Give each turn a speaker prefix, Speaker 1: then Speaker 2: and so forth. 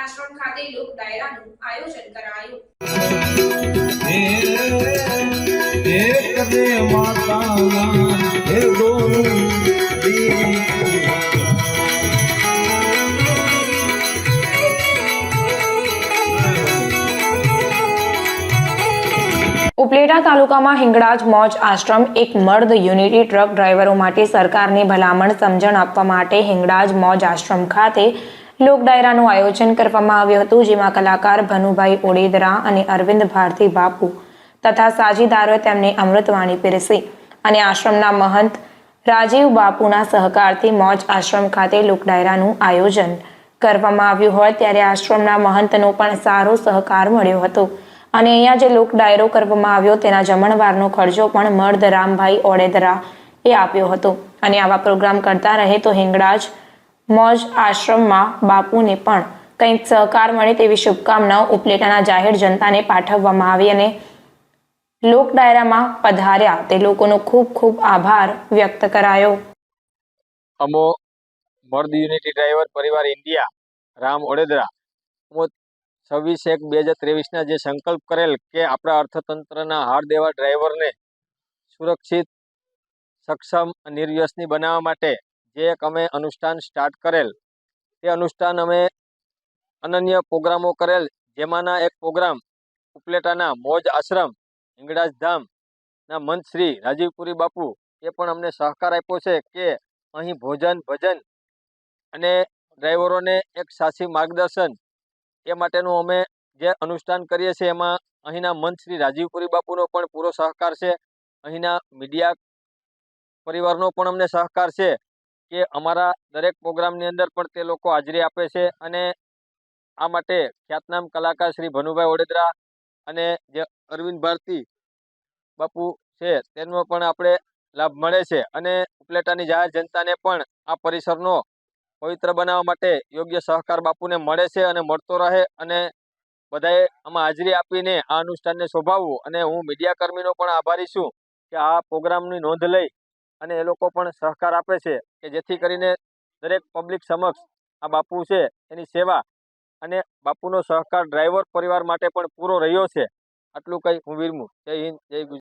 Speaker 1: આશ્રમ ખાતે લોક ડાયરાનું આયોજન કરાયું.
Speaker 2: એક દે માતાના હે ગોવિંદ
Speaker 3: ઉપલેટા તાલુકામાં હિંગળાજ મોજ આશ્રમ એક મર્દ યુનિટી ટ્રક ડ્રાઈવરો માટે સરકારની ભલામણ સમજણ આપવા માટે હિંગળાજ મોજ આશ્રમ ખાતે લોક ડાયરાનું આયોજન કરવામાં આવ્યું હતું, જેમાં કલાકાર ભનુભાઈ ઓડેદરા અને અરવિંદ ભારતી બાપુ તથા સાજીદારોએ તેમને અમૃતવાણી પીરસી અને આશ્રમના મહંત રાજીવ બાપુના સહકારથી મોજ આશ્રમ ખાતે લોક ડાયરાનું આયોજન કરવામાં આવ્યું હોય ત્યારે આશ્રમના મહંતનો પણ સારો સહકાર મળ્યો હતો. અને અહીંયા જે લોક ડાયરો કરવામાં આવ્યો, તેના જમણવારનો ખર્ચો પણ મર્દ રામભાઈ ઓડેદરા એ આપ્યો હતો. અને આવા પ્રોગ્રામ કરતા રહે તો હિંગળાજ મોજ આશ્રમમાં બાપુને પણ કંઈક સહકાર મળે તેવી શુભકામનાઓ ઉપલેટાના જાહેર જનતાને પાઠવવામાં આવી અને લોક ડાયરામાં પધાર્યા. તે લોકોનો ખૂબ ખૂબ આભાર વ્યક્ત કરાયો.
Speaker 4: અમો મર્દ યુનિટી ડ્રાઈવર પરિવાર ઇન્ડિયા, રામ ઓડેદરા. અમો છવ્વીસ એક બે હજાર ત્રેવીસના જે સંકલ્પ કરેલ કે આપણા અર્થતંત્રના હાર દેવા ડ્રાઈવરને સુરક્ષિત, સક્ષમ નિર્વ્યસની બનાવવા માટે જે એક અમે અનુષ્ઠાન સ્ટાર્ટ કરેલ, તે અનુષ્ઠાન અમે અનન્ય પ્રોગ્રામો કરેલ, જેમાંના એક પ્રોગ્રામ ઉપલેટાના મોજ આશ્રમ, હિંગળાજ ધામના મંત શ્રી રાજીવપુરી બાપુ, એ પણ અમને સહકાર આપ્યો છે કે અહીં ભોજન, ભજન અને ડ્રાઈવરોને એક સાચી માર્ગદર્શન, એ માટેનું અમે જે અનુષ્ઠાન કરીએ છીએ, એમાં અહીંના મંત શ્રી રાજીવપુરી બાપુનો પણ પૂરો સહકાર છે, અહીંના મીડિયા પરિવારનો પણ અમને સહકાર છે કે અમારા દરેક પ્રોગ્રામની અંદર પણ તે લોકો હાજરી આપે છે અને આ માટે ખ્યાતનામ કલાકાર શ્રી ભનુભાઈ ઓડેદરા અને જે અરવિંદ ભારતી બાપુ છે, તેનો પણ આપણે લાભ મળે છે અને ઉપલેટાની જાહેર જનતાને પણ આ પરિસરનો પવિત્ર બનાવવા માટે યોગ્ય સહકાર બાપુને મળે છે અને મળતો રહે અને બધાએ આમાં હાજરી આપીને આ અનુષ્ઠાનને શોભાવવું. અને હું મીડિયા કર્મીનો પણ આભારી છું કે આ પ્રોગ્રામની નોંધ લઈ અને એ લોકો પણ સહકાર આપે છે કે જેથી કરીને દરેક પબ્લિક સમક્ષ આ બાપુ છે, એની સેવા અને બાપુનો સહકાર ડ્રાઈવર પરિવાર માટે પણ પૂરો રહ્યો છે. આટલું કંઈ હું વિરમું. જય હિન્દ, જય